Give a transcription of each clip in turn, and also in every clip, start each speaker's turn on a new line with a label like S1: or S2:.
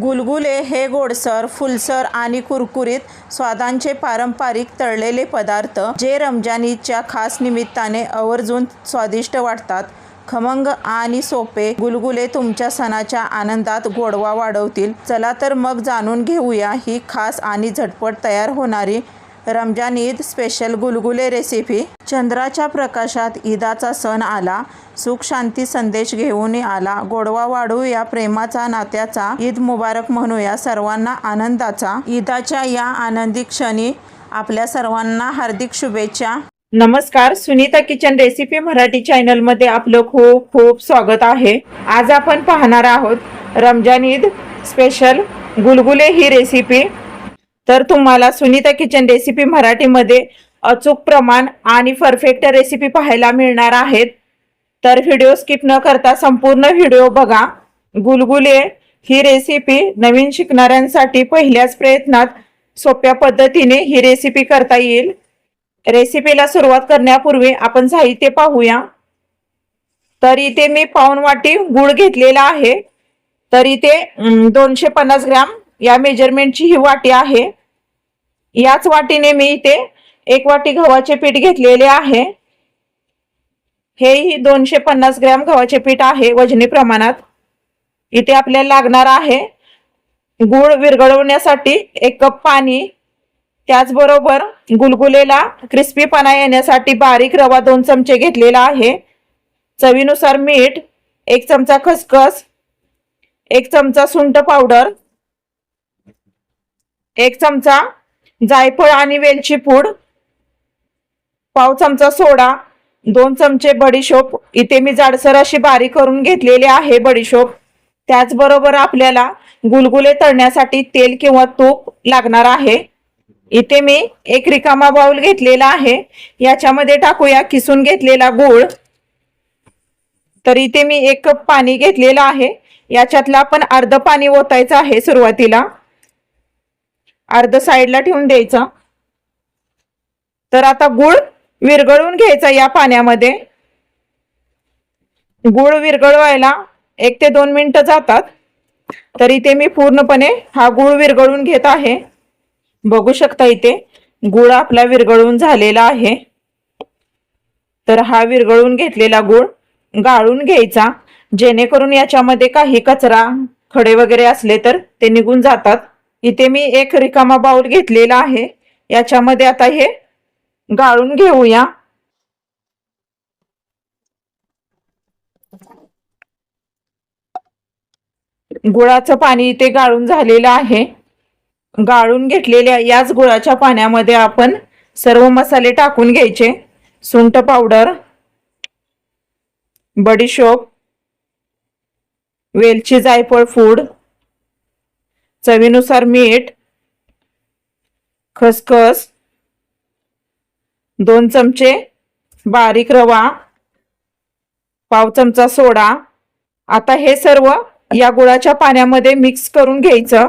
S1: गुलगुले हे गोडसर फुलसर आणि कुरकुरीत स्वादांचे पारंपरिक तळलेले पदार्थ जे रमजानीच्या खास निमित्ताने आवर्जून स्वादिष्ट वाटतात. खमंग आणि सोपे गुलगुले तुमच्या सणाच्या आनंदात गोडवा वाढवतील. चला तर मग जाणून घेऊया ही खास आणि झटपट तयार होणारी रमजान ईद स्पेशल गुलगुले रेसिपी चंद्राच्या प्रकाशात ईदाचा सण आला. सुख शांती संदेश घेऊन आला. गोडवा वाढू या प्रेमाचा नात्याचा ईद मुबारक म्हणूया सर्वांना आनंदाचा. ईदाच्या या आनंदी क्षणी आपल्या सर्वांना हार्दिक शुभेच्छा. नमस्कार सुनीता किचन रेसिपी मराठी चॅनलमध्ये आपलं खूप खूप स्वागत आहे. आज आपण पाहणार आहोत रमजान ईद स्पेशल गुलगुले ही रेसिपी तर तुम्हाला सुनीता किचन रेसिपी मराठीमध्ये अचूक प्रमाण आणि परफेक्ट रेसिपी पाहायला मिळणार आहेत. तर व्हिडिओ स्किप न करता संपूर्ण व्हिडिओ बघा. गुलगुले ही रेसिपी नवीन शिकणाऱ्यांसाठी पहिल्याच प्रयत्नात सोप्या पद्धतीने ही रेसिपी करता येईल. रेसिपीला सुरुवात करण्यापूर्वी आपण साहित्य पाहूया. तर इथे मी पाऊन वाटी गुळ घेतलेला आहे. तर इथे दोनशे पन्नास ग्रॅम या मेजरमेंटची ही वाटी आहे. याच वाटीने मी इथे एक वाटी गव्हाचे पीठ घेतलेले आहे. हेही दोनशे पन्नास ग्रॅम गव्हाचे पीठ आहे वजनी प्रमाणात. इथे आपल्याला लागणार आहे गुळ विरघळवण्यासाठी एक कप पाणी. त्याचबरोबर गुलगुलेला क्रिस्पीपणा येण्यासाठी बारीक रवा दोन चमचे घेतलेला आहे. चवीनुसार मीठ एक चमचा खसखस एक चमचा सुंट पावडर एक चमचा जायफळ आणि वेलची पूड पाव चमचा सोडा दोन चमचे बडीशोप. इथे मी जाडसर अशी बारीक करून घेतलेली आहे बडीशोप. त्याचबरोबर आपल्याला गुलगुले तळण्यासाठी तेल किंवा तूप लागणार आहे. इथे मी एक रिकामा बाऊल घेतलेला आहे. याच्यामध्ये टाकूया किसून घेतलेला गूळ. तर इथे मी एक कप पाणी घेतलेलं आहे. याच्यातला आपण अर्ध पाणी ओतायचं आहे सुरुवातीला. अर्ध साईडला ठेवून द्यायचं. तर आता गुळ विरघळून घ्यायचा या पाण्यामध्ये. गुळ विरघळवायला एक ते दोन मिनटं जातात. तर इथे मी पूर्णपणे हा गुळ विरघळून घेत आहे. बघू शकता इथे गुळ आपला विरघळून झालेला आहे. तर हा विरघळून घेतलेला गुळ गाळून घ्यायचा. जेणेकरून याच्यामध्ये काही कचरा खडे वगैरे असले तर ते निघून जातात. इथे मी एक रिकामा बाउल घेतलेला आहे. याच्यामध्ये आता हे गाळून घेऊया. गुळाचं पाणी इथे गाळून झालेलं आहे. गाळून घेतलेल्या याच गुळाच्या पाण्यामध्ये आपण सर्व मसाले टाकून घ्यायचे. सुंठ पावडर बडीशोप वेलची जायफळ फूड चवीनुसार मीठ खसखस दोन चमचे बारीक रवा पाव चमचा सोडा. आता हे सर्व या गुळाच्या पाण्यामध्ये मिक्स करून घ्यायचं.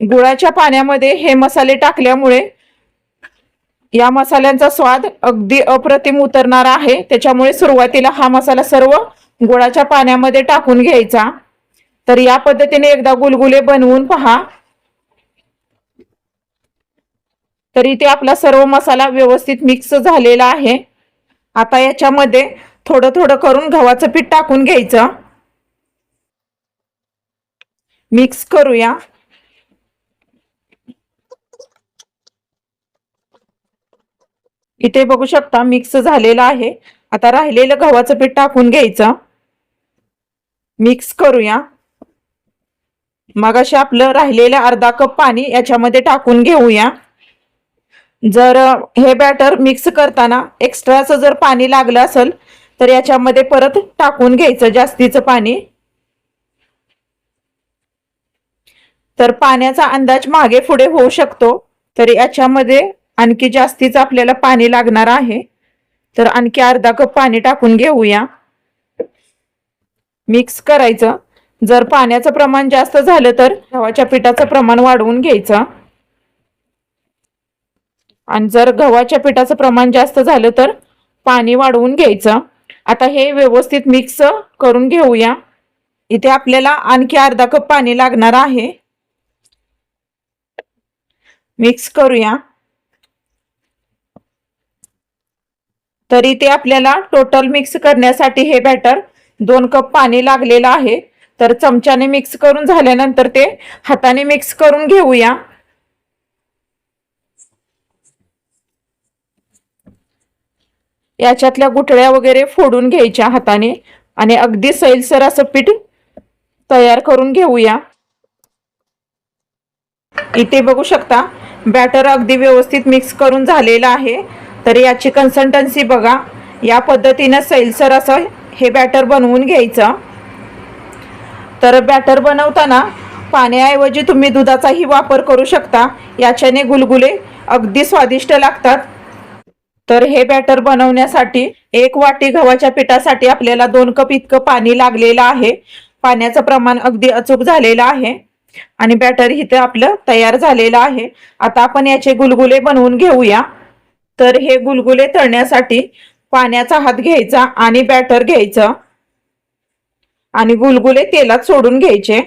S1: गुळाच्या पाण्यामध्ये हे मसाले टाकल्यामुळे या मसाल्यांचा स्वाद अगदी अप्रतिम उतरणार आहे. त्याच्यामुळे सुरुवातीला हा मसाला सर्व गुळाच्या पाण्यामध्ये टाकून घ्यायचा. तर या पद्धतीने एकदा गुलगुले बनवून पहा. तर इथे आपला सर्व मसाला व्यवस्थित मिक्स झालेला आहे. आता याच्यामध्ये थोडं थोडं करून गव्हाचं पीठ टाकून घ्यायचं. मिक्स करूया. इथे बघू शकता मिक्स झालेलं आहे. आता राहिलेलं गव्हाचं पीठ टाकून घ्यायचं. मिक्स करूया. मगाशी आपलं राहिलेलं अर्धा कप पाणी याच्यामध्ये टाकून घेऊया. जर हे बॅटर मिक्स करताना एक्स्ट्राचं जर पाणी लागलं असेल तर याच्यामध्ये परत टाकून घ्यायचं जास्तीचं पाणी. तर पाण्याचा अंदाज मागे पुढे होऊ शकतो तर याच्यामध्ये आणखी जास्तीच आपल्याला पाणी लागणार आहे. तर आणखी अर्धा कप पाणी टाकून घेऊया. मिक्स करायचं. जर पाण्याचं प्रमाण जास्त झालं तर गव्हाच्या पिठाचं प्रमाण वाढवून घ्यायचं. आणि जर गव्हाच्या पिठाचं प्रमाण जास्त झालं तर पाणी वाढवून घ्यायचं. आता हे व्यवस्थित मिक्स करून घेऊया. इथे आपल्याला आणखी अर्धा कप पाणी लागणार आहे. मिक्स करूया. तर इथे आपल्याला टोटल मिक्स करण्यासाठी हे बॅटर दोन कप पाणी लागलेलं आहे. तर चमच्याने मिक्स करून झाल्यानंतर ते हाताने मिक्स करून घेऊया. याच्यातल्या गुठळ्या वगैरे फोडून घ्यायच्या हाताने आणि अगदी सैलसर असं पीठ तयार करून घेऊया. इथे बघू शकता बॅटर अगदी व्यवस्थित मिक्स करून झालेलं आहे. तर याची कन्सल्टन्सी बघा. या पद्धतीनं सैलसर असं हे बॅटर बनवून घ्यायचं. तर बॅटर बनवताना पाण्याऐवजी तुम्ही दुधाचाही वापर करू शकता. याच्याने गुलगुले अगदी स्वादिष्ट लागतात. तर हे बॅटर बनवण्यासाठी एक वाटी गव्हाच्या पिठासाठी आपल्याला दोन कप इतकं पाणी लागलेलं आहे. पाण्याचं प्रमाण अगदी अचूक झालेलं आहे. आणि बॅटर इथं आपलं तयार झालेलं आहे. आता आपण याचे गुलगुले बनवून घेऊया. तर हे गुलगुले तळण्यासाठी पाण्याचा हात घ्यायचा आणि बॅटर घ्यायचं. आणि गुलगुले तेलात सोडून घ्यायचे.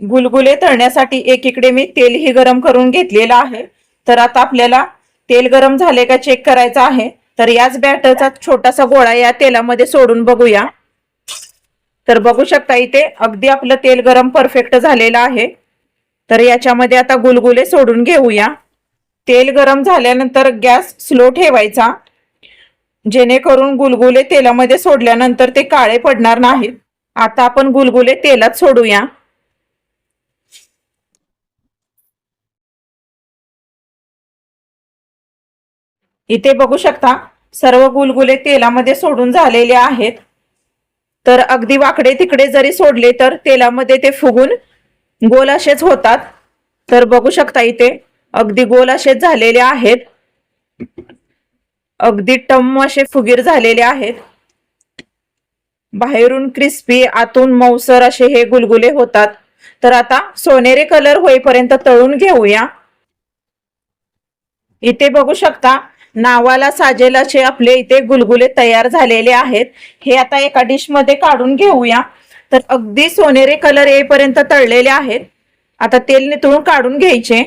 S1: गुलगुले तळण्यासाठी एकीकडे मी तेलही गरम करून घेतलेलं आहे. तर आता आपल्याला तेल गरम झाले का चेक करायचं आहे. तर याच बॅटरचा छोटासा गोळा या तेलामध्ये सोडून बघूया. तर बघू शकता इथे अगदी आपलं तेल गरम परफेक्ट झालेलं आहे. तर याच्यामध्ये आता गुलगुले सोडून घेऊया. तेल गरम झाल्यानंतर गॅस स्लो ठेवायचा. जेणेकरून गुलगुले तेलामध्ये सोडल्यानंतर ते काळे पडणार नाहीत. आता आपण गुलगुले तेलात सोडूया. इथे बघू शकता सर्व गुलगुले तेलामध्ये सोडून झालेले आहेत. तर अगदी वाकडे तिकडे जरी सोडले तर तेलामध्ये ते फुगून गोल असेच होतात. तर बघू शकता इथे अगदी गोल असेच झालेले आहेत. अगदी टम असे फुगीर झालेले आहेत. बाहेरून क्रिस्पी आतून मऊसर असे हे गुलगुले होतात. तर आता सोनेरी कलर होईपर्यंत तळून घेऊया. इथे बघू शकता नावाला साजेल असे आपले इथे गुलगुले तयार झालेले आहेत. हे आता एका डिशमध्ये काढून घेऊया. तर अगदी सोनेरी कलर येईपर्यंत तळलेले आहेत. आता तेल नितळून काढून घ्यायचे.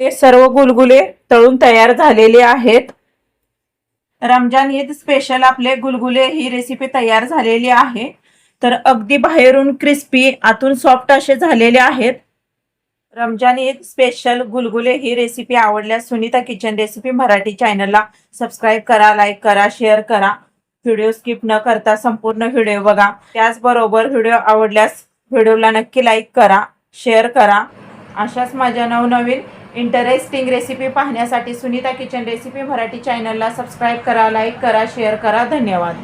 S1: ते सर्व गुलगुले तळून तयार झालेले आहेत. रमजान ईद स्पेशल आपले गुलगुले ही रेसिपी तयार झालेली आहे. तर अगदी बाहेरून क्रिस्पी आतून सॉफ्ट असे झालेले आहेत. रमजान ईद स्पेशल गुलगुले ही रेसिपी आवडल्यास सुनीता किचन रेसिपी मराठी चॅनलला सबस्क्राईब करा लाईक करा शेअर करा. व्हिडिओ स्किप न करता संपूर्ण व्हिडिओ बघा. त्याचबरोबर व्हिडिओ आवडल्यास व्हिडिओला नक्की लाईक करा शेअर करा. अशाच माझ्या नवनवीन इंटरेस्टिंग रेसिपी पाहण्यासाठी सुनीता किचन रेसिपी मराठी चॅनलला सबस्क्राईब करा लाईक करा शेअर करा. धन्यवाद.